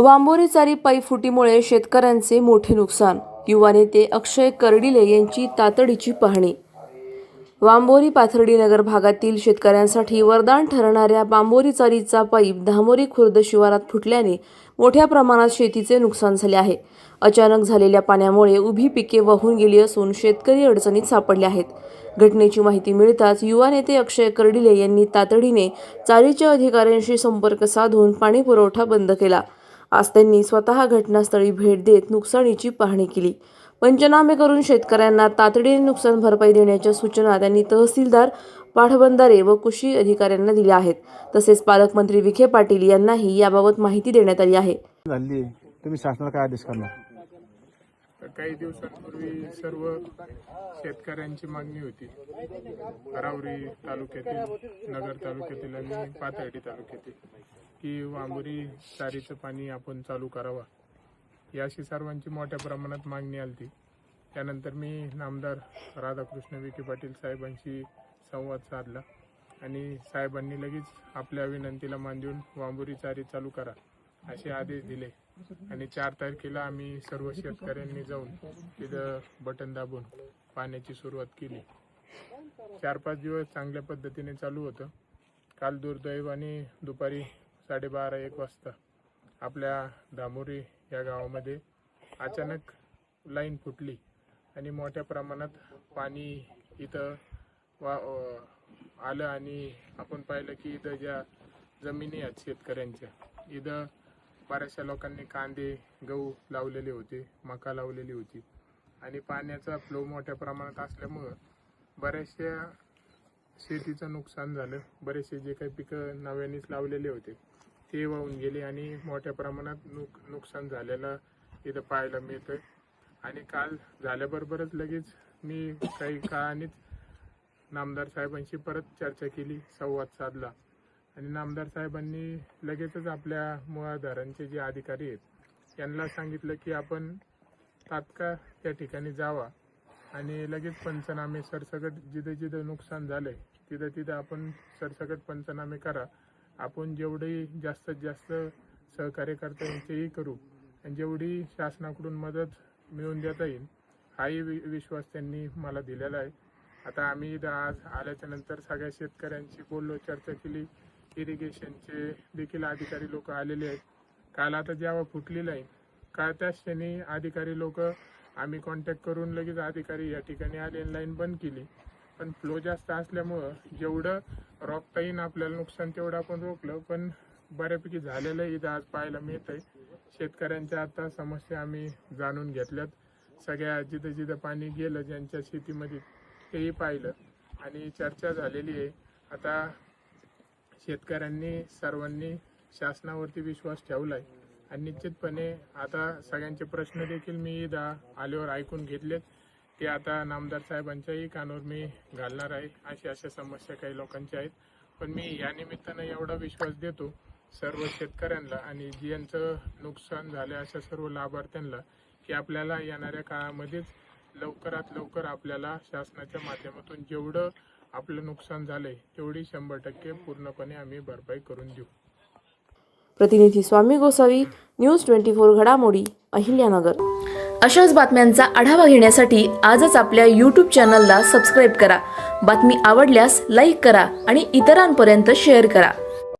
वांबोरी चारी पायी फुटीमुळे शेतकऱ्यांचे मोठे नुकसान. युवा नेते अक्षय कर्डिले यांची तातडीची पाहणी. वांबोरी पाथर्डी नगर भागातील शेतकऱ्यांसाठी वरदान ठरणाऱ्या बांबोरी चारीचा पाईप धामोरी खुर्द शिवारात फुटल्याने मोठ्या प्रमाणात शेतीचे नुकसान झाले आहे. अचानक झालेल्या पाण्यामुळे उभी पिके वाहून गेली असून शेतकरी अडचणीत सापडले आहेत. घटनेची माहिती मिळताच युवा नेते अक्षय कर्डिले यांनी तातडीने चारीच्या अधिकाऱ्यांशी संपर्क साधून पाणी पुरवठा बंद केला. आज त्यांनी स्वतः घटनास्थळी भेट देत नुकसानीची पाहणी केली. पंचनामे करून शेतकऱ्यांना तातडीने नुकसान भरपाई देण्याच्या सूचना त्यांनी तहसीलदार पाठबंधारे व कृषी अधिकाऱ्यांना दिल्या आहेत. तसेच पालकमंत्री विखे पाटील यांनाही याबाबत माहिती देण्यात आली आहे. तुम्ही शासनाला काय आदेश करणार? काही दिवसांपूर्वी सर्व शेतकऱ्यांची मागणी होती. अरावरी तालुक्यातील नगर तालुक्यातील आणि पाथर्डी तालुक्यातील की वांबुरी चारीचं पाणी आपण चालू करावा. याशी सर्वांची मोठ्या प्रमाणात मागणी आली त्यानंतर मी नामदार राधाकृष्ण विखे पाटील साहेबांशी संवाद साधला आणि साहेबांनी लगेच आपल्या विनंतीला मान देऊन वांबुरी चारी चालू करा असे आदेश दिले. आणि चार तारखेला आम्ही सर्व शेतकऱ्यांनी जाऊन तिथं बटन दाबून पाण्याची सुरुवात केली. चार पाच दिवस चांगल्या पद्धतीने चालू होतं. काल दुर्दैवाने दुपारी साडेबारा एक वाजता आपल्या दामोरी या गावामध्ये अचानक लाईन फुटली आणि मोठ्या प्रमाणात पाणी इथं वा आलं आणि आपण पाहिलं की इथं ज्या जमिनी आहेत शेतकऱ्यांच्या इथं बऱ्याचशा लोकांनी कांदे गहू लावलेले होते मका लावलेली होती. आणि पाण्याचा फ्लो मोठ्या प्रमाणात असल्यामुळं बऱ्याचशा शेतीचं नुकसान झालं. बरेचसे जे काही पिकं नव्यानेच लावलेले होते ते वाहून गेले आणि मोठ्या प्रमाणात नुक नुकसान झालेलं इथं पाहायला मिळतं आणि काल झाल्याबरोबरच लगेच मी काही काळानेच नामदार साहेबांशी परत चर्चा केली संवाद साधला. आणि नामदार साहेबांनी लगेचच आपल्या मुळाधारांचे जे अधिकारी आहेत यांना सांगितलं की आपण तात्काळ त्या ठिकाणी जावा आणि लगेच पंचनामे सरसकट जिथं जिथं नुकसान झालंय तिथं तिथं आपण सरसकट पंचनामे करा. आपण जेवढी जास्तीत जास्त सहकार्य करता येईल तेही करू. आणि जेवढी शासनाकडून मदत मिळवून देता येईल हाही वि विश्वास त्यांनी मला दिलेला आहे. आता आम्ही इथं आज आल्याच्यानंतर सगळ्या शेतकऱ्यांशी बोललो चर्चा केली. इरिगेशनचे देखील अधिकारी लोक आलेले आहेत. काल आता जेव्हा फुटलेलं आहे काल त्याच क्षणी अधिकारी लोक आम्ही कॉन्टॅक्ट करून लगेच अधिकारी या ठिकाणी आले लाईन बंद केली. पण फ्लो जास्त असल्यामुळं जेवढं रोखता येईन आपल्याला नुकसान तेवढं आपण रोखलं पण बऱ्यापैकी झालेलं इथं आज पाहायला मिळत आहे शेतकऱ्यांच्या आता समस्या आम्ही जाणून घेतल्यात. सगळ्या जिथं जिथं पाणी गेलं ज्यांच्या शेतीमध्ये तेही पाहिलं आणि चर्चा झालेली आहे. आता शेतकऱ्यांनी सर्वांनी शासनावरती विश्वास ठेवलाय. आणि निश्चितपणे आता सगळ्यांचे प्रश्न देखील मी दा आल्यावर ऐकून घेतलेत ते आता नामदार साहेबांच्याही कानावर मी घालणार आहे. अशा अशा समस्या काही लोकांच्या आहेत. पण मी या निमित्तानं एवढा विश्वास देतो सर्व शेतकऱ्यांना आणि ज्यांचं नुकसान झालं अशा सर्व लाभार्थ्यांना की आपल्याला येणाऱ्या काळामध्येच लवकरात लवकर आपल्याला शासनाच्या माध्यमातून जेवढं आपलं नुकसान झालंय तेवढी शंभर टक्के पूर्णपणे आम्ही भरपाई करून देऊ. प्रतिनिधी Swami Gosavi news twenty four घडामोडी अहिल्यानगर. अशाच बातम्यांचा आढावा घेण्यासाठी आजच आपल्या यूट्यूब चॅनलला सबस्क्राईब करा. बातमी आवडल्यास लाईक करा आणि इतरांपर्यंत शेअर करा.